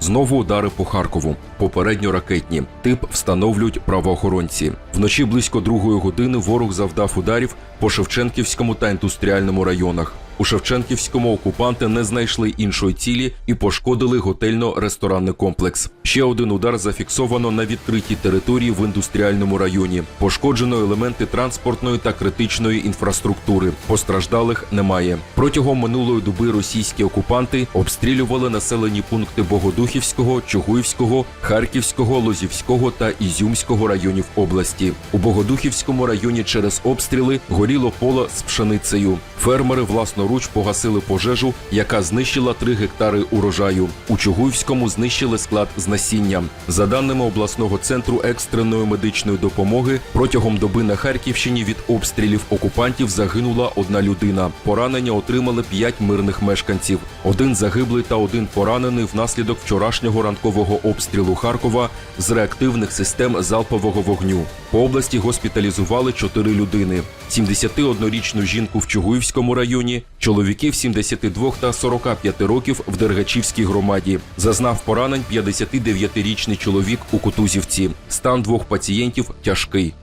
Знову удари по Харкову. Попередньо ракетні. Тип встановлюють правоохоронці. Вночі близько другої години ворог завдав ударів по Шевченківському та індустріальному районах. У Шевченківському окупанти не знайшли іншої цілі і пошкодили готельно-ресторанний комплекс. Ще один удар зафіксовано на відкритій території в індустріальному районі. Пошкоджено елементи транспортної та критичної інфраструктури. Постраждалих немає. Протягом минулої доби російські окупанти обстрілювали населені пункти Богодухівського, Чугуївського, Харківського, Лозівського та Ізюмського районів області. У Богодухівському районі через обстріли горіло поле з пшеницею. Фермери власноруч погасили пожежу, яка знищила 3 гектари урожаю. У Чугуївському знищили склад з насінням. За даними обласного центру екстреної медичної допомоги, протягом доби на Харківщині від обстрілів окупантів загинула одна людина. Поранення отримали п'ять мирних мешканців. Один загиблий та один поранений внаслідок вчорашнього ранкового обстрілу Харкова з реактивних систем залпового вогню. По області госпіталізували чотири людини: 71-річну жінку в Чугуївському районі, чоловіків 72 та 45 років в Дергачівській громаді. Зазнав поранень 59-річний чоловік у Кутузівці. Стан двох пацієнтів тяжкий.